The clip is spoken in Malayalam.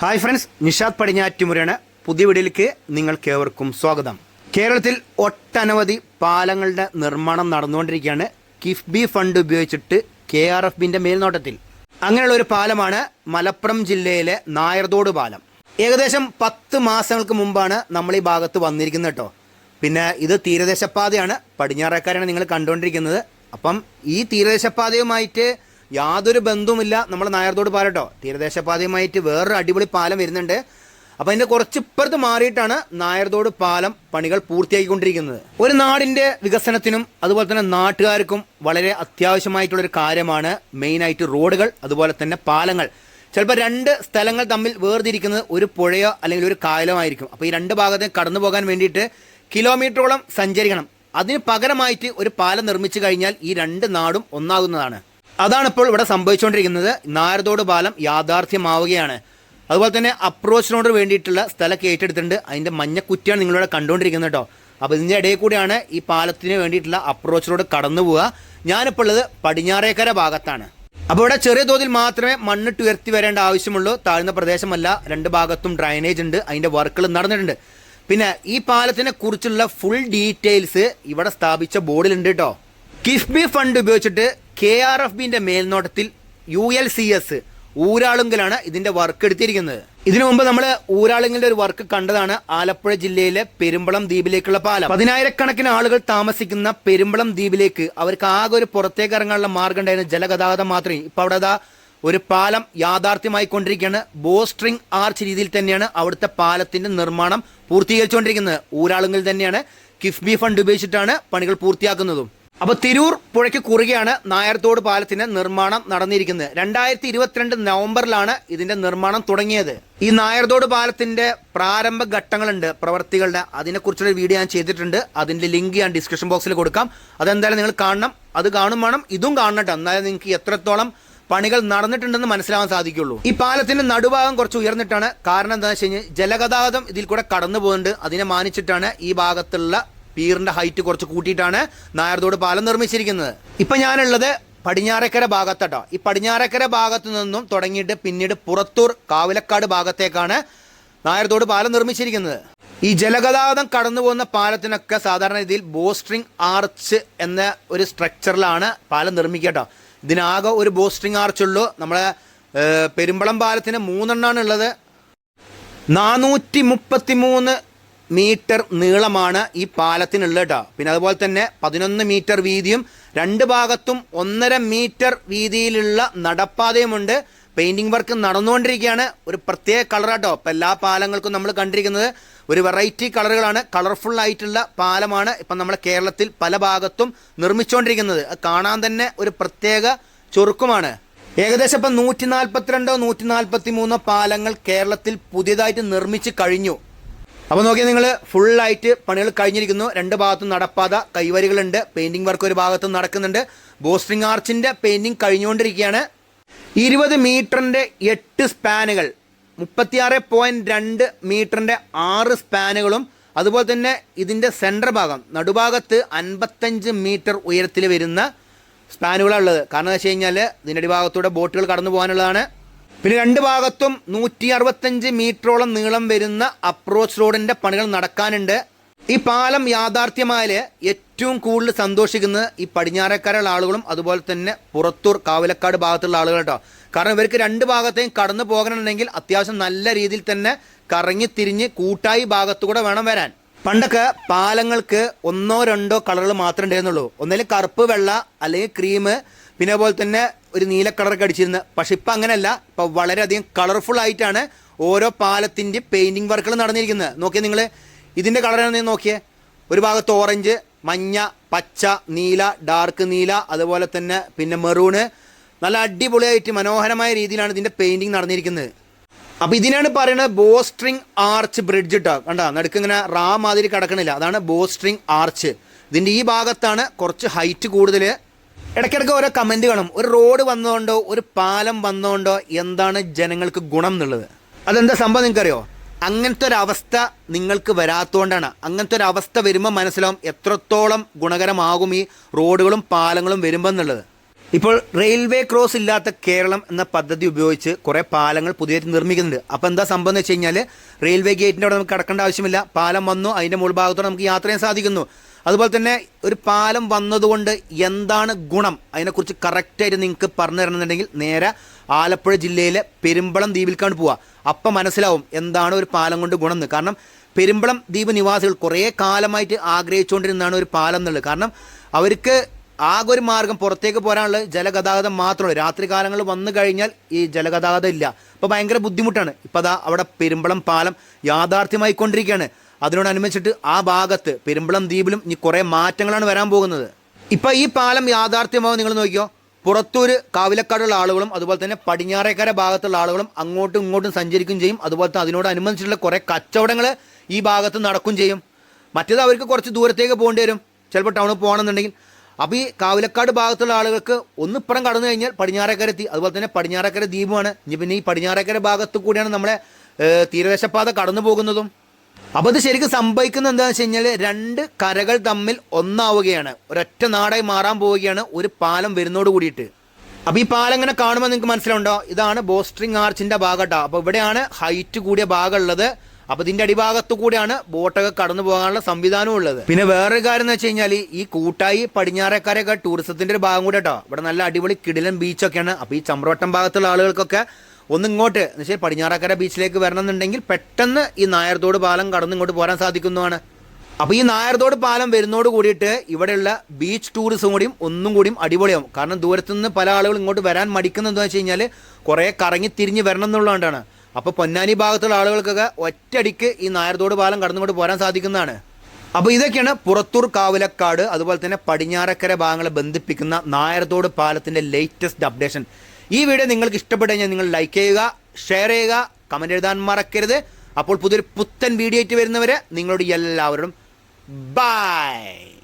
ഹായ് ഫ്രണ്ട്സ് നിഷാദ് പടിഞ്ഞാറ്റുമുരയാണ് പുതിയ വീഡിയോയിലേക്ക് നിങ്ങൾക്കേവർക്കും സ്വാഗതം. കേരളത്തിൽ ഒട്ടനവധി പാലങ്ങളുടെ നിർമ്മാണം നടന്നുകൊണ്ടിരിക്കുകയാണ്. കിഫ്ബി ഫണ്ട് ഉപയോഗിച്ചിട്ട് കെ ആർ എഫ് ബിന്റെ മേൽനോട്ടത്തിൽ. അങ്ങനെയുള്ള ഒരു പാലമാണ് മലപ്പുറം ജില്ലയിലെ നായർതോട് പാലം. ഏകദേശം പത്ത് മാസങ്ങൾക്ക് മുമ്പാണ് നമ്മൾ ഈ ഭാഗത്ത് വന്നിരിക്കുന്നത് കേട്ടോ. പിന്നെ ഇത് തീരദേശപാതയാണ്. പടിഞ്ഞാറേക്കാരാണ് നിങ്ങൾ കണ്ടുകൊണ്ടിരിക്കുന്നത്. അപ്പം ഈ തീരദേശപാതയുമായിട്ട് യാതൊരു ബന്ധവുമില്ല. നമ്മൾ നായർതോട് കേട്ടോ തീരദേശപാതയുമായിട്ട് വേറൊരു അടിപൊളി പാലം വരുന്നുണ്ട്. അപ്പം അതിന്റെ കുറച്ച് ഇപ്പുറത്ത് മാറിയിട്ടാണ് നായർതോട് പാലം പണികൾ പൂർത്തിയാക്കിക്കൊണ്ടിരിക്കുന്നത് ഒരു നാടിന്റെ വികസനത്തിനും അതുപോലെ തന്നെ നാട്ടുകാർക്കും വളരെ അത്യാവശ്യമായിട്ടുള്ളൊരു കാര്യമാണ് മെയിനായിട്ട് റോഡുകൾ അതുപോലെ തന്നെ പാലങ്ങൾ. ചിലപ്പോൾ രണ്ട് സ്ഥലങ്ങൾ തമ്മിൽ വേർതിരിക്കുന്നത് ഒരു പുഴയോ അല്ലെങ്കിൽ ഒരു കായലോ ആയിരിക്കും. അപ്പോൾ ഈ രണ്ട് ഭാഗത്തെ കടന്നു പോകാൻ വേണ്ടിയിട്ട് കിലോമീറ്ററോളം സഞ്ചരിക്കണം. അതിന് പകരമായിട്ട് ഒരു പാലം നിർമ്മിച്ചു കഴിഞ്ഞാൽ ഈ രണ്ട് നാടും ഒന്നാകുന്നതാണ്. അതാണ് ഇപ്പോൾ ഇവിടെ സംഭവിച്ചുകൊണ്ടിരിക്കുന്നത്. നാരദോട് പാലം യാഥാർത്ഥ്യമാവുകയാണ്. അതുപോലെ തന്നെ അപ്രോച്ച് റോഡ് വേണ്ടിയിട്ടുള്ള സ്ഥലമൊക്കെ ഏറ്റെടുത്തിട്ടുണ്ട്. അതിന്റെ മഞ്ഞക്കുറ്റിയാണ് നിങ്ങളിവിടെ കണ്ടുകൊണ്ടിരിക്കുന്നത് കേട്ടോ. അപ്പോൾ ഇതിന്റെ ഇടയിൽ കൂടിയാണ് ഈ പാലത്തിന് വേണ്ടിയിട്ടുള്ള അപ്രോച്ച് റോഡ് കടന്നു പോവുക. ഞാനിപ്പോൾ ഉള്ളത് പടിഞ്ഞാറേക്കര ഭാഗത്താണ്. അപ്പോൾ ഇവിടെ ചെറിയ തോതിൽ മാത്രമേ മണ്ണിട്ട് ഉയർത്തി വരേണ്ട ആവശ്യമുള്ളൂ. താഴ്ന്ന പ്രദേശമല്ല രണ്ട് ഭാഗത്തും ഡ്രൈനേജ് ഉണ്ട്. അതിന്റെ വർക്കുകൾ നടന്നിട്ടുണ്ട്. പിന്നെ ഈ പാലത്തിനെ കുറിച്ചുള്ള ഫുൾ ഡീറ്റെയിൽസ് ഇവിടെ സ്ഥാപിച്ച ബോർഡിലുണ്ട് കേട്ടോ. കിഫ്ബി ഫണ്ട് ഉപയോഗിച്ചിട്ട് കെ ആർ എഫ് ബിന്റെ മേൽനോട്ടത്തിൽ യു എൽ സി എസ് ഊരാളുങ്കലാണ് ഇതിന്റെ വർക്ക് എടുത്തിരിക്കുന്നത്. ഇതിനു മുമ്പ് നമ്മൾ ഊരാളുങ്കലിന്റെ ഒരു വർക്ക് കണ്ടതാണ് ആലപ്പുഴ ജില്ലയിലെ പെരുമ്പളം ദ്വീപിലേക്കുള്ള പാലം. പതിനായിരക്കണക്കിന് ആളുകൾ താമസിക്കുന്ന പെരുമ്പളം ദ്വീപിലേക്ക് അവർക്ക് ആകെ ഒരു പുറത്തേക്ക് ഇറങ്ങാനുള്ള മാർഗം ഉണ്ടായിരുന്ന ജലഗതാഗതം മാത്രമേ ഇപ്പൊ അവിടെ അതാ ഒരു പാലം യാഥാർത്ഥ്യമായി കൊണ്ടിരിക്കുകയാണ്. ബോസ്ട്രിംഗ് ആർച്ച് രീതിയിൽ തന്നെയാണ് അവിടുത്തെ പാലത്തിന്റെ നിർമ്മാണം പൂർത്തീകരിച്ചുകൊണ്ടിരിക്കുന്നത്. ഊരാളുങ്കൽ തന്നെയാണ്. കിഫ്ബി ഫണ്ട് ഉപയോഗിച്ചിട്ടാണ് പണികൾ പൂർത്തിയാക്കുന്നതും. അപ്പൊ തിരൂർ പുഴയ്ക്ക് കുറുകെയാണ് നായർത്തോട് പാലത്തിന് നിർമ്മാണം നടന്നിരിക്കുന്നത്. രണ്ടായിരത്തി ഇരുപത്തിരണ്ട് നവംബറിലാണ് ഇതിന്റെ നിർമ്മാണം തുടങ്ങിയത്. ഈ നായർത്തോട് പാലത്തിന്റെ പ്രാരംഭ ഘട്ടങ്ങളുണ്ട് പ്രവർത്തികളുടെ. അതിനെക്കുറിച്ചുള്ള വീഡിയോ ഞാൻ ചെയ്തിട്ടുണ്ട്. അതിന്റെ ലിങ്ക് ഞാൻ ഡിസ്ക്രിപ്ഷൻ ബോക്സിൽ കൊടുക്കാം. അതെന്തായാലും നിങ്ങൾ കാണണം. അത് കാണും വേണം. ഇതും കാണണം കേട്ടോ. എന്നാലും നിങ്ങൾക്ക് എത്രത്തോളം പണികൾ നടന്നിട്ടുണ്ടെന്ന് മനസ്സിലാവാൻ സാധിക്കുള്ളൂ. ഈ പാലത്തിന്റെ നടുഭാഗം കുറച്ച് ഉയർന്നിട്ടാണ്. കാരണം എന്താണെന്ന് വെച്ച് കഴിഞ്ഞാൽ ജലഗതാഗതം ഇതിൽ കൂടെ കടന്നു പോകുന്നുണ്ട് അതിനെ മാനിച്ചിട്ടാണ് ഈ ഭാഗത്തുള്ള പീറിന്റെ ഹൈറ്റ് കുറച്ച് കൂട്ടിയിട്ടാണ് നായർതോട് പാലം നിർമ്മിച്ചിരിക്കുന്നത്. ഇപ്പൊ ഞാനുള്ളത് പടിഞ്ഞാറക്കര ഭാഗത്തട്ടോ. ഈ പടിഞ്ഞാറക്കര ഭാഗത്തു നിന്നും തുടങ്ങിയിട്ട് പിന്നീട് പുറത്തൂർ കാവിലക്കാട് ഭാഗത്തേക്കാണ് നായർതോട് പാലം നിർമ്മിച്ചിരിക്കുന്നത്. ഈ ജലഗതാഗതം കടന്നു പോകുന്ന പാലത്തിനൊക്കെ സാധാരണ രീതിയിൽ ബോസ്ട്രിങ് ആർച്ച് എന്ന ഒരു സ്ട്രക്ചറിലാണ് പാലം നിർമ്മിക്കട്ടോ ഇതിനാകെ ഒരു ബോസ്ട്രിങ് ആർച്ച് ഉള്ളൂ. നമ്മളെ പെരുമ്പളം പാലത്തിന് മൂന്നെണ്ണാണ് ഉള്ളത്. നാനൂറ്റി മുപ്പത്തി മൂന്ന് മീറ്റർ നീളമാണ് ഈ പാലത്തിനുള്ളത്. കേട്ടോ പിന്നെ അതുപോലെ തന്നെ പതിനൊന്ന് മീറ്റർ വീതിയും രണ്ട് ഭാഗത്തും ഒന്നര മീറ്റർ വീതിയിലുള്ള നടപ്പാതയുമുണ്ട്. പെയിന്റിംഗ് വർക്ക് നടന്നുകൊണ്ടിരിക്കുകയാണ്. ഒരു പ്രത്യേക കളറാട്ടോ ഇപ്പം എല്ലാ പാലങ്ങൾക്കും നമ്മൾ കണ്ടിരിക്കുന്നത് ഒരു വെറൈറ്റി കളറുകളാണ്. കളർഫുൾ ആയിട്ടുള്ള പാലമാണ് ഇപ്പം നമ്മൾ കേരളത്തിൽ പല ഭാഗത്തും നിർമ്മിച്ചുകൊണ്ടിരിക്കുന്നത് കാണാൻ തന്നെ ഒരു പ്രത്യേക ചുറുക്കുമാണ്. ഏകദേശം ഇപ്പം നൂറ്റി നാൽപ്പത്തിരണ്ടോ നൂറ്റി നാൽപ്പത്തി മൂന്നോ പാലങ്ങൾ കേരളത്തിൽ പുതിയതായിട്ട് നിർമ്മിച്ച് കഴിഞ്ഞു. അപ്പോൾ നോക്കിയാൽ നിങ്ങൾ ഫുള്ളായിട്ട് പണികൾ കഴിഞ്ഞിരിക്കുന്നു. രണ്ട് ഭാഗത്തും നടപ്പാത കൈവരികളുണ്ട്. പെയിന്റിംഗ് വർക്ക് ഒരു ഭാഗത്തും നടക്കുന്നുണ്ട്. ബോസ്റ്റിംഗ് ആർച്ചിന്റെ പെയിന്റിംഗ് കഴിഞ്ഞുകൊണ്ടിരിക്കുകയാണ്. ഇരുപത് മീറ്ററിന്റെ എട്ട് സ്പാനുകൾ മുപ്പത്തിയാറ് പോയിന്റ് രണ്ട് മീറ്ററിന്റെ ആറ് സ്പാനുകളും അതുപോലെ തന്നെ ഇതിന്റെ സെന്റർ ഭാഗം നടുഭാഗത്ത് അൻപത്തഞ്ച് മീറ്റർ ഉയരത്തിൽ വരുന്ന സ്പാനുകളാണ് ഉള്ളത്. കാരണം എന്താ വെച്ച് കഴിഞ്ഞാൽ ഇതിന്റെ അടിഭാഗത്തൂടെ ബോട്ടുകൾ കടന്നു പോകാനുള്ളതാണ്. പിന്നെ രണ്ട് ഭാഗത്തും നൂറ്റി അറുപത്തഞ്ച് മീറ്ററോളം നീളം വരുന്ന അപ്രോച്ച് റോഡിന്റെ പണികൾ നടക്കാനുണ്ട്. ഈ പാലം യാഥാർത്ഥ്യമായാൽ ഏറ്റവും കൂടുതൽ സന്തോഷിക്കുന്നത് ഈ പടിഞ്ഞാറക്കരയുള്ള ആളുകളും അതുപോലെ തന്നെ പുറത്തൂർ കാവിലക്കാട് ഭാഗത്തുള്ള ആളുകൾ കേട്ടോ. കാരണം ഇവർക്ക് രണ്ട് ഭാഗത്തേയും കടന്നു പോകണമെന്നുണ്ടെങ്കിൽ അത്യാവശ്യം നല്ല രീതിയിൽ തന്നെ കറങ്ങി തിരിഞ്ഞ് കൂട്ടായി ഭാഗത്തുകൂടെ വേണം വരാൻ. പണ്ടൊക്കെ പാലങ്ങൾക്ക് ഒന്നോ രണ്ടോ കളറുകൾ മാത്രമേ ഉണ്ടായിരുന്നുള്ളൂ. ഒന്നിൽ കറുപ്പ് വെള്ള അല്ലെങ്കിൽ ക്രീം പിന്നെ അതുപോലെ തന്നെ ഒരു നീല കളറൊക്കെ അടിച്ചിരുന്നത്. പക്ഷെ ഇപ്പം അങ്ങനെയല്ല. ഇപ്പം വളരെയധികം കളർഫുൾ ആയിട്ടാണ് ഓരോ പാലത്തിന്റെ പെയിന്റിങ് വർക്കുകൾ നടന്നിരിക്കുന്നത്. നോക്കിയാൽ നിങ്ങൾ ഇതിന്റെ കളറാണ് നോക്കിയേ. ഒരു ഭാഗത്ത് ഓറഞ്ച് മഞ്ഞ പച്ച നീല ഡാർക്ക് നീല അതുപോലെ തന്നെ പിന്നെ മെറൂണ് നല്ല അടിപൊളിയായിട്ട് മനോഹരമായ രീതിയിലാണ് ഇതിന്റെ പെയിന്റിങ് നടന്നിരിക്കുന്നത്. അപ്പോൾ ഇതിനാണ് പറയുന്നത് ബോസ്ട്രിങ് ആർച്ച് ബ്രിഡ്ജ് ഇട്ടോ കണ്ടോ? നടുക്ക് ഇങ്ങനെ റാ മാതിരി കിടക്കണില്ല. അതാണ് ബോസ്ട്രിങ് ആർച്ച്. ഇതിന്റെ ഈ ഭാഗത്താണ് കുറച്ച് ഹൈറ്റ് കൂടുതൽ ഇടയ്ക്കിടയ്ക്ക് ഓരോ കമന്റ് കാണും ഒരു റോഡ് വന്നതുകൊണ്ടോ ഒരു പാലം വന്നതുകൊണ്ടോ എന്താണ് ജനങ്ങൾക്ക് ഗുണം എന്നുള്ളത്. അതെന്താ സംഭവം നിങ്ങൾക്കറിയോ? അങ്ങനത്തെ ഒരു അവസ്ഥ നിങ്ങൾക്ക് വരാത്തതുകൊണ്ടാണ് അങ്ങനത്തെ ഒരു അവസ്ഥ വരുമ്പോൾ മനസ്സിലാവും എത്രത്തോളം ഗുണകരമാകും ഈ റോഡുകളും പാലങ്ങളും വരുമ്പോൾ എന്നുള്ളത്. ഇപ്പോൾ റെയിൽവേ ക്രോസ് ഇല്ലാത്ത കേരളം എന്ന പദ്ധതി ഉപയോഗിച്ച് കുറേ പാലങ്ങൾ പുതിയതായിട്ട് നിർമ്മിക്കുന്നുണ്ട്. അപ്പോൾ എന്താ സംഭവം എന്ന് വെച്ച് കഴിഞ്ഞാൽ റെയിൽവേ ഗേറ്റിന്റെ അവിടെ നമുക്ക് കിടക്കേണ്ട ആവശ്യമില്ല. പാലം വന്നു അതിന്റെ മുൾഭാഗത്തോടെ നമുക്ക് യാത്ര ചെയ്യാൻ സാധിക്കുന്നു. അതുപോലെ തന്നെ ഒരു പാലം വന്നതുകൊണ്ട് എന്താണ് ഗുണം? അതിനെക്കുറിച്ച് കറക്റ്റായിട്ട് നിങ്ങൾക്ക് പറഞ്ഞു തരണമെന്നുണ്ടെങ്കിൽ നേരെ ആലപ്പുഴ ജില്ലയിലെ പെരുമ്പളം ദ്വീപിൽക്കാണ് പോവുക. അപ്പം മനസ്സിലാവും എന്താണ് ഒരു പാലം കൊണ്ട് ഗുണം എന്ന്. കാരണം പെരുമ്പളം ദ്വീപ് നിവാസികൾ കുറേ കാലമായിട്ട് ആഗ്രഹിച്ചുകൊണ്ടിരുന്നതാണ് ഒരു പാലം എന്നുള്ളത്. കാരണം അവർക്ക് ആകെ ഒരു മാർഗം പുറത്തേക്ക് പോരാനുള്ള ജലഗതാഗതം മാത്രമേ രാത്രി കാലങ്ങളിൽ വന്നു കഴിഞ്ഞാൽ ഈ ജലഗതാഗതം ഇല്ല. അപ്പോൾ ഭയങ്കര ബുദ്ധിമുട്ടാണ്. ഇപ്പോൾ അതാ അവിടെ പെരുമ്പളം പാലം യാഥാർത്ഥ്യമായിക്കൊണ്ടിരിക്കുകയാണ്. അതിനോടനുബന്ധിച്ചിട്ട് ആ ഭാഗത്ത് പെരുമ്പളം ദ്വീപിലും ഇനി കുറേ മാറ്റങ്ങളാണ് വരാൻ പോകുന്നത്. ഇപ്പോൾ ഈ പാലം യാഥാർത്ഥ്യമാവും നിങ്ങൾ നോക്കിയോ പുറത്തൂര് കാവിലക്കാടുള്ള ആളുകളും അതുപോലെ തന്നെ പടിഞ്ഞാറേക്കര ഭാഗത്തുള്ള ആളുകളും അങ്ങോട്ടും ഇങ്ങോട്ടും സഞ്ചരിക്കുകയും ചെയ്യും. അതുപോലെ തന്നെ അതിനോടനുബന്ധിച്ചിട്ടുള്ള കുറേ കച്ചവടങ്ങൾ ഈ ഭാഗത്ത് നടക്കും ചെയ്യും. മറ്റേത് അവർക്ക് കുറച്ച് ദൂരത്തേക്ക് പോകേണ്ടി വരും. ചിലപ്പോൾ ടൗണിൽ പോകണമെന്നുണ്ടെങ്കിൽ. അപ്പോൾ ഈ കാവിലക്കാട് ഭാഗത്തുള്ള ആളുകൾക്ക് ഒന്നിപ്പുറം കടന്നു കഴിഞ്ഞാൽ പടിഞ്ഞാറേക്കര എത്തി. അതുപോലെ തന്നെ പടിഞ്ഞാറേക്കര ദ്വീപുമാണ്. ഇനി പിന്നെ ഈ പടിഞ്ഞാറേക്കര ഭാഗത്ത് കൂടിയാണ് നമ്മളെ തീരദേശപാത കടന്നു പോകുന്നതും. അപ്പോൾ ഇത് ശരിക്കും സംഭവിക്കുന്നത് എന്താണെന്ന് വെച്ച് കഴിഞ്ഞാൽ രണ്ട് കരകൾ തമ്മിൽ ഒന്നാവുകയാണ്. ഒരൊറ്റ നാടായി മാറാൻ പോവുകയാണ് ഒരു പാലം വരുന്നോട് കൂടിയിട്ട്. അപ്പോൾ ഈ പാലം ഇങ്ങനെ കാണുമ്പോൾ നിങ്ങൾക്ക് മനസ്സിലുണ്ടോ ഇതാണ് ബോസ്ട്രിങ് ആർച്ചിന്റെ ഭാഗട്ടോ. അപ്പോൾ ഇവിടെയാണ് ഹൈറ്റ് കൂടിയ ഭാഗം ഉള്ളത് അപ്പോൾ ഇതിന്റെ അടിഭാഗത്തു കൂടിയാണ് ബോട്ടൊക്കെ കടന്നു പോകാനുള്ള സംവിധാനവും ഉള്ളത്. പിന്നെ വേറൊരു കാര്യം എന്ന് വെച്ച് കഴിഞ്ഞാൽ ഈ കൂട്ടായി പടിഞ്ഞാറേക്കാരൊക്കെ ടൂറിസത്തിന്റെ ഒരു ഭാഗം കൂടെ കേട്ടോ ഇവിടെ നല്ല അടിപൊളി കിടിലൻ ബീച്ചൊക്കെയാണ് അപ്പോൾ ഈ ചമ്രവട്ടം ഭാഗത്തുള്ള ആളുകൾക്കൊക്കെ ഒന്ന് ഇങ്ങോട്ട് എന്ന് വെച്ചാൽ പടിഞ്ഞാറക്കര ബീച്ചിലേക്ക് വരണമെന്നുണ്ടെങ്കിൽ പെട്ടെന്ന് ഈ നായർതോട് പാലം കടന്ന് ഇങ്ങോട്ട് പോരാൻ സാധിക്കുന്നതാണ്. അപ്പോൾ ഈ നായർതോട് പാലം വരുന്നതോട് കൂടിയിട്ട് ഇവിടെയുള്ള ബീച്ച് ടൂറിസം കൂടിയും ഒന്നും കൂടിയും അടിപൊളിയാവും. കാരണം ദൂരത്തു നിന്ന് പല ആളുകൾ ഇങ്ങോട്ട് വരാൻ മടിക്കുന്നത് എന്താണെന്ന് വെച്ച് കഴിഞ്ഞാൽ കുറേ കറങ്ങി തിരിഞ്ഞ് വരണം എന്നുള്ളതുകൊണ്ടാണ്. അപ്പോൾ പൊന്നാനി ഭാഗത്തുള്ള ആളുകൾക്കൊക്കെ ഒറ്റയടിക്ക് ഈ നായർതോട് പാലം കടന്നുകൊണ്ട് പോരാൻ സാധിക്കുന്നതാണ്. അപ്പോൾ ഇതൊക്കെയാണ് പുറത്തൂർ കാവലക്കാട് അതുപോലെ തന്നെ പടിഞ്ഞാറക്കര ഭാഗങ്ങളെ ബന്ധിപ്പിക്കുന്ന നായർതോട് പാലത്തിന്റെ ലേറ്റസ്റ്റ് അപ്ഡേഷൻ ഈ വീഡിയോ നിങ്ങൾക്ക് ഇഷ്ടപ്പെട്ടു നിങ്ങൾ ലൈക്ക് ചെയ്യുക ഷെയർ ചെയ്യുക കമന്റ് എഴുതാൻ മറക്കരുത്. അപ്പോൾ പുതിയൊരു പുത്തൻ വീഡിയോ ആയിട്ട് വരുന്നവരെ നിങ്ങളോട് എല്ലാവരോടും ബൈ